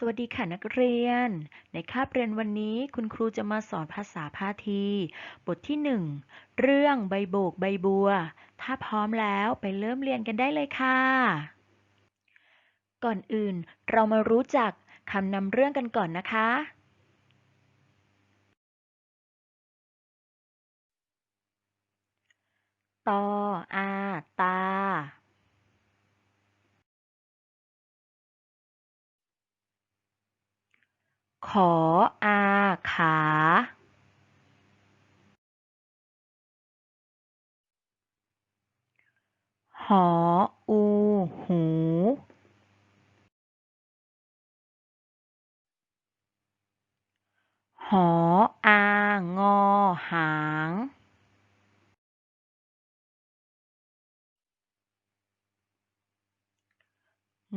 สวัสดีค่ะนักเรียน ในคาบเรียนวันนี้คุณครูจะมาสอนภาษาพาที บทที่หนึ่งเรื่องใบโบกใบบัว ถ้าพร้อมแล้วไปเริ่มเรียนกันได้เลยค่ะ ก่อนอื่นเรามารู้จักคำนำเรื่องกันก่อนนะคะ ตออาตา ขออาขา หออูหู หออางอหาง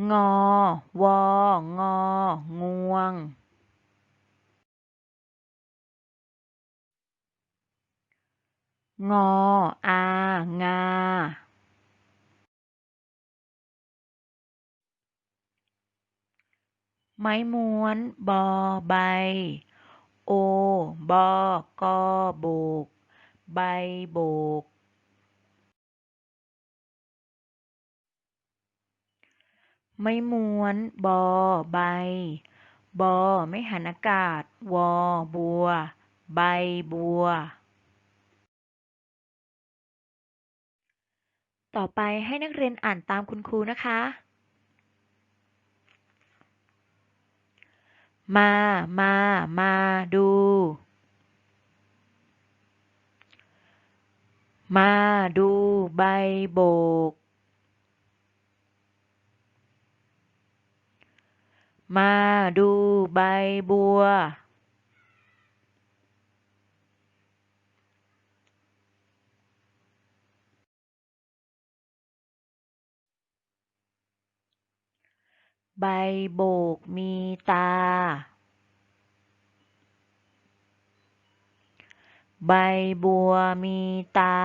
งอวององวง งอ อา งา ไม้ม้วน บอ ใบ โอ บอ กอโบก ใบโบก ไม้ม้วน บอ ใบ บอ ไม่หันอากาศ วอ บัว ใบบัว ต่อไปให้นักเรียนอ่านตามคุณครูนะคะ มา มา มาดู มาดูใบโบก มาดูใบบัว ใบโบกมีตา ใบบัวมีตา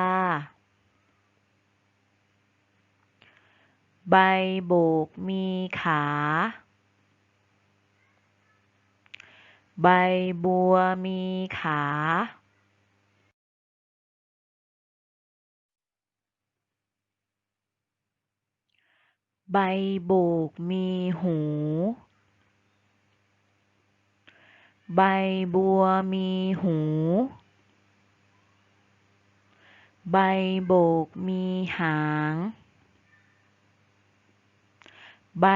ใบโบกมีขา ใบบัวมีขา ใบโบกมีหู ใบบัวมีหู ใบโบกมีหาง ใบ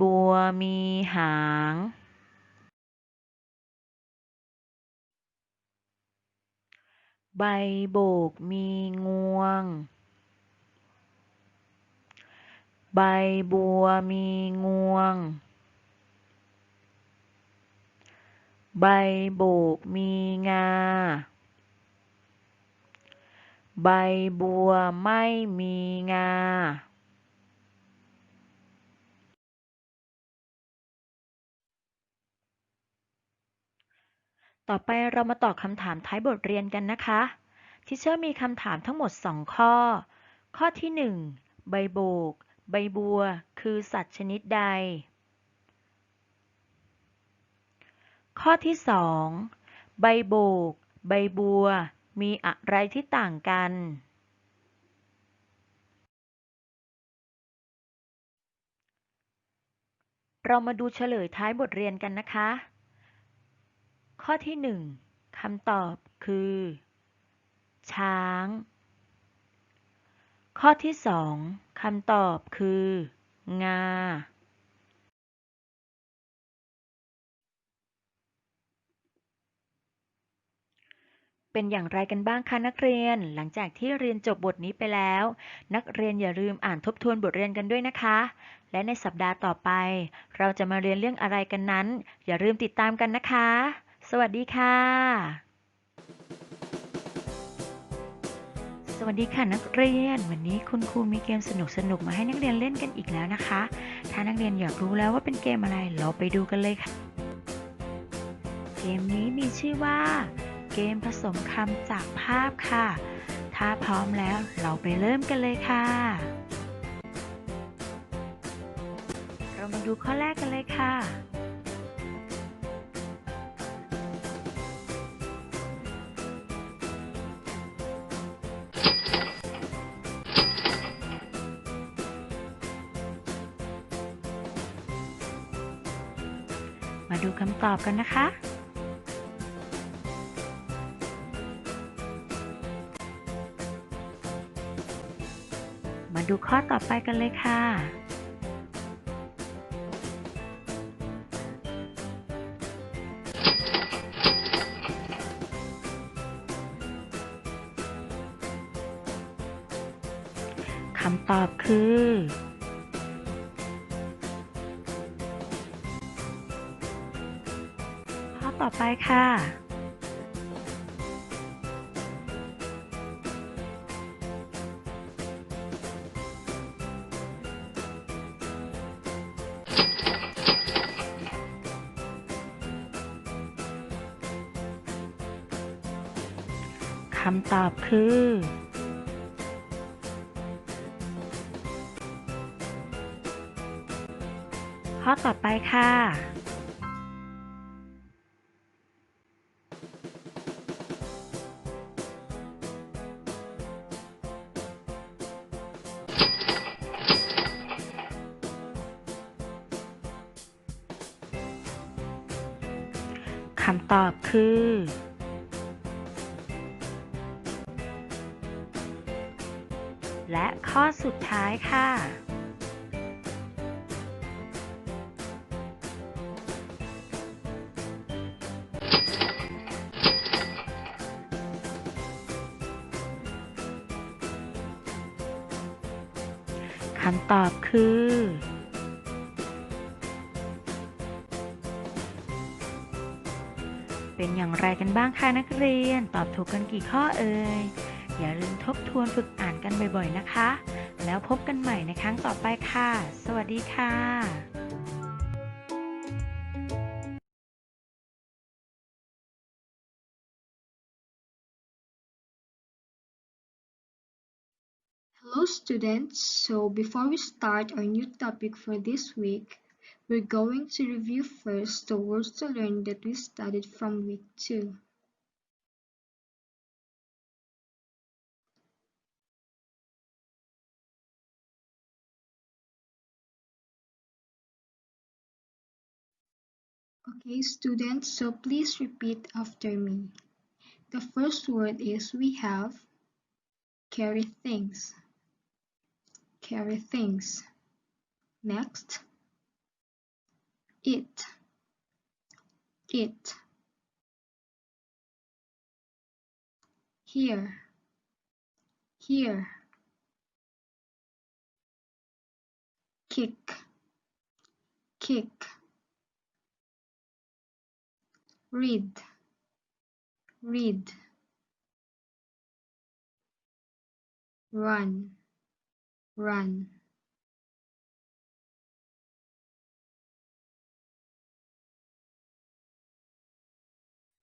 บัวมีหาง ใบโบกมีงวง ใบบัวมีงวง ใบโบกมีงา ใบบัวไม่มีงาต่อไปเรามาตอบคำถามท้ายบทเรียนกันนะคะทิเชอร์มีคำถามทั้งหมด 2 ข้อ ข้อที่ 1 ใบโบก ใบบัวคือสัตว์ชนิดใด ข้อที่ 2 ใบโบก ใบบัว มีอะไรที่ต่างกัน เรามาดูเฉลยท้ายบทเรียนกันนะคะ ข้อที่ 1คำตอบคือ ช้าง ข้อที่ 2 คำตอบคือ งาเป็นอย่างไรกันบ้างคะนักเรียน หลังจากที่เรียนจบบทนี้ไปแล้ว นักเรียนอย่าลืมอ่านทบทวนบทเรียนกันด้วยนะคะ และในสัปดาห์ต่อไป เราจะมาเรียนเรื่องอะไรกันนั้น อย่าลืมติดตามกันนะคะ สวัสดีค่ะ สวัสดีค่ะนักเรียน วันนี้คุณครูมีเกมสนุกๆมาให้นักเรียนเล่นกันอีกแล้วนะคะ ถ้านักเรียนอยากรู้แล้วว่าเป็นเกมอะไรเราไปดูกันเลยค่ะ เกมนี้มีชื่อว่า เกมผสมคำจากภาพค่ะ ถ้าพร้อมแล้วเราไปเริ่มกันเลยค่ะ เรามาดูข้อแรกกันเลยค่ะ มาดูคำตอบกันนะคะ มาดูข้อต่อไปกันเลยค่ะ คำตอบคือ ต่อไปค่ะ คำตอบคือข้อต่อไปค่ะำตอบคือ และข้อสุดท้ายค่ะ คำตอบคือ เป็นอย่างไรกันบ้างคะนักเรียน ตอบถูกกันกี่ข้อเอ่ย อย่าลืมทบทวนฝึกอ่านกันบ่อยๆนะคะ แล้วพบกันใหม่ในครั้งต่อไปค่ะ สวัสดีค่ะ Hello students, so before we start our new topic for this week, we're going to review first the words to learn that we studied from week 2. Okay students, so please repeat after me. The first word is we have carry things. Carry things. Next, it. It. Here. Here. Kick. Kick. Read. Read. Run. Run.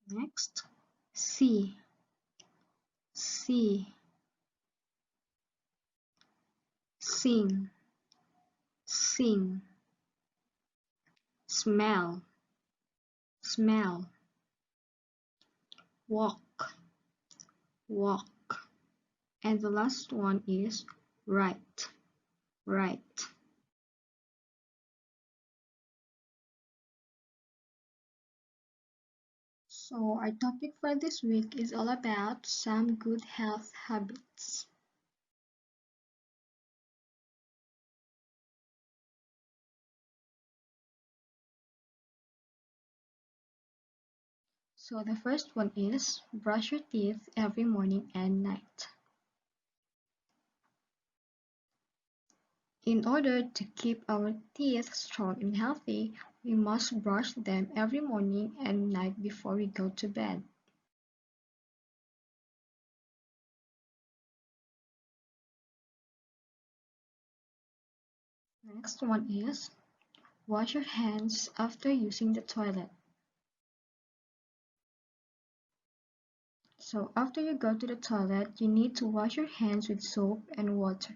Next, see. See. Sing. Sing. Smell. Smell. Walk. Walk. And the last one is write. Write. So our topic for this week is all about some good health habits. So the first one is brush your teeth every morning and night. In order to keep our teeth strong and healthy, we must brush them every morning and night before we go to bed. Next one is wash your hands after using the toilet. So after you go to the toilet, you need to wash your hands with soap and water.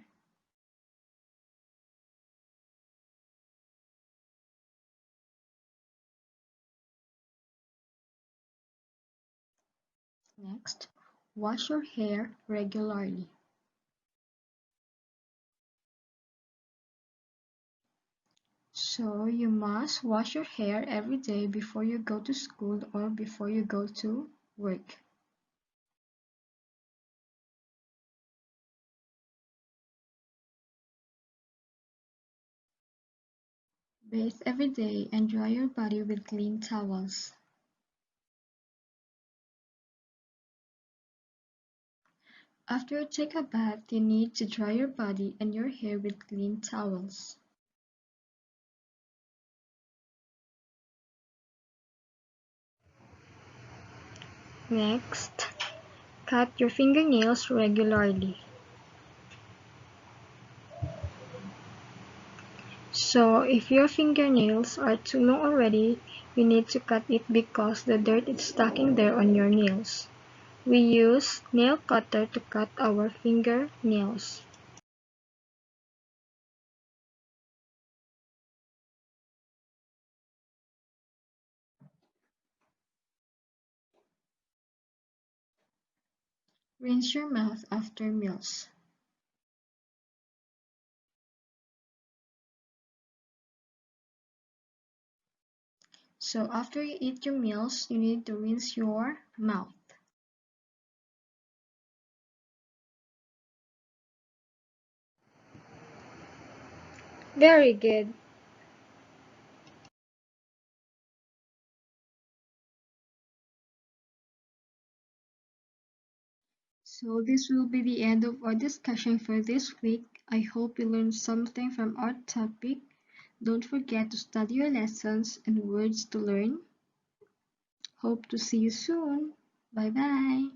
Next, wash your hair regularly. So you must wash your hair every day before you go to school or before you go to work. Bathe every day and dry your body with clean towels. After you take a bath, you need to dry your body and your hair with clean towels. Next, cut your fingernails regularly. So if your fingernails are too long already, you need to cut it because the dirt is stacking there on your nails. We use nail cutter to cut our fingernails. Rinse your mouth after meals. So after you eat your meals, you need to rinse your mouth. Very good. So this will be the end of our discussion for this week. I hope you learned something from our topic. Don't forget to study your lessons and words to learn. Hope to see you soon. Bye bye.